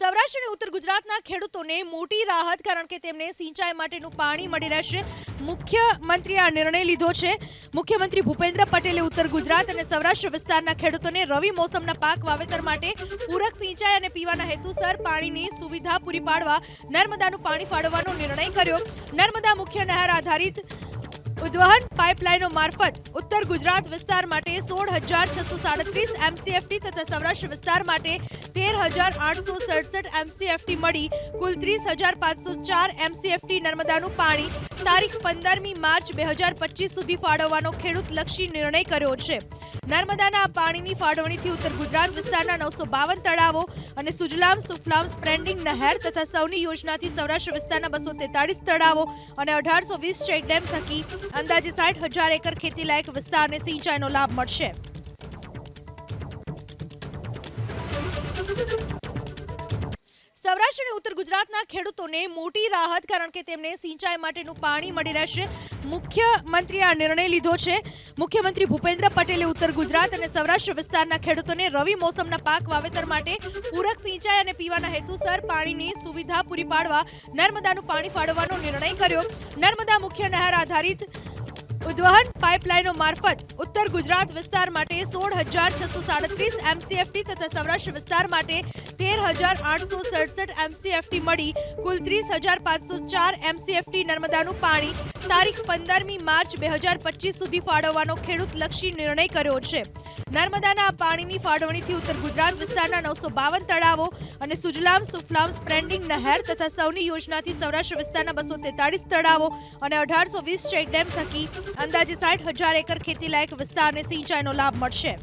સૌરાષ્ટ્ર અને ઉત્તર ગુજરાતના ખેડૂતોને મોટી રાહત કારણ કે તેમને સિંચાઈ માટેનું પાણી મળી રહેશે. મુખ્યમંત્રીએ આ નિર્ણય લીધો છે. મુખ્યમંત્રી ભૂપેન્દ્ર પટેલે ઉત્તર ગુજરાત અને સૌરાષ્ટ્ર વિસ્તારના ખેડૂતોને રવિ મોસમના પાક વાવેતર માટે પૂરક સિંચાઈ અને પીવાના હેતુસર પાણીની સુવિધા પૂરી પાડવા નર્મદાનું પાણી ફાળવવાનો નિર્ણય કર્યો. નર્મદા મુખ્ય નહેર આધારિત ઉદ્વહન પાઇપલાઇનો મારફત ઉત્તર ગુજરાત વિસ્તાર માટે સોળ હજાર છસો સાડત્રીસ એમસીએફટી તથા સૌરાષ્ટ્ર વિસ્તાર માટે તેર હજાર આઠસો સડસઠ એમસીએફટી મળી. કુલ ત્રીસ હજાર પાંચસો ચાર એમસીએફટી નર્મદાનું પાણી તારીખ પંદરમી માર્ચ બે હજાર પચીસ સુધી ફાળવવાનો ખેડૂતલક્ષી નિર્ણય કર્યો છે. નર્મદાના પાણીની ફાળવણીથી ઉત્તર ગુજરાત વિસ્તારના નવસો બાવન તળાવો અને સુજલામ સુફલામ સ્પ્રેન્ડિંગ નહેર તથા સૌની યોજનાથી સૌરાષ્ટ્ર વિસ્તારના બસો તેતાળીસ તળાવો અને અઢારસો વીસ ચેકડેમ થકી અંદાજે સાઠ હજાર એકર ખેતીલાયક વિસ્તારને સિંચાઈનો લાભ મળશે. સૌરાષ્ટ્ર અને ઉત્તર ગુજરાતના ખેડૂતોને મોટી રાહત, કારણ કે તેમને સિંચાઈ માટેનું પાણી મળી રહેશે. મુખ્યમંત્રીએ આ નિર્ણય લીધો છે. મુખ્યમંત્રી ભૂપેન્દ્ર પટેલે ઉત્તર ગુજરાત અને સૌરાષ્ટ્ર વિસ્તારના ખેડૂતોને રવિ મોસમના પાક વાવેતર માટે પૂરક સિંચાઈ અને પીવાના હેતુસર પાણીની સુવિધા પૂરી પાડવા નર્મદાનું પાણી ફાળવવાનો નિર્ણય કર્યો. નર્મદા મુખ્ય નહેર આધારિત ઉદ્વહન પાઇપલાઇનો મારફત ઉત્તર ગુજરાત વિસ્તાર માટે સોળ હજાર છસો સાડત્રીસ એમસીએફટી તથા સૌરાષ્ટ્ર વિસ્તાર માટે તેર હજાર આઠસો સડસઠ એમસીએફટી મળી. કુલ ત્રીસ હજાર પાંચસો ચાર એમસીએફટી નર્મદાનું પાણી તારીખ પંદરમી માર્ચ બે હજાર પચીસ સુધી ફાળવવાનો ખેડૂતલક્ષી નિર્ણય કર્યો છે. નર્મદાના પાણીની ફાળવણીથી ઉત્તર ગુજરાત વિસ્તારના નવસો બાવન તળાવો અને સુજલામ સુફલામ સ્પ્રેન્ડિંગ નહેર તથા સૌની યોજનાથી સૌરાષ્ટ્ર વિસ્તારના બસો તેતાળીસ તળાવો અને અઢારસો વીસ ચેકડેમ થકી અંદાજે સાઠ હજાર એકર ખેતીલાયક વિસ્તારને સિંચાઈનો લાભ મળશે.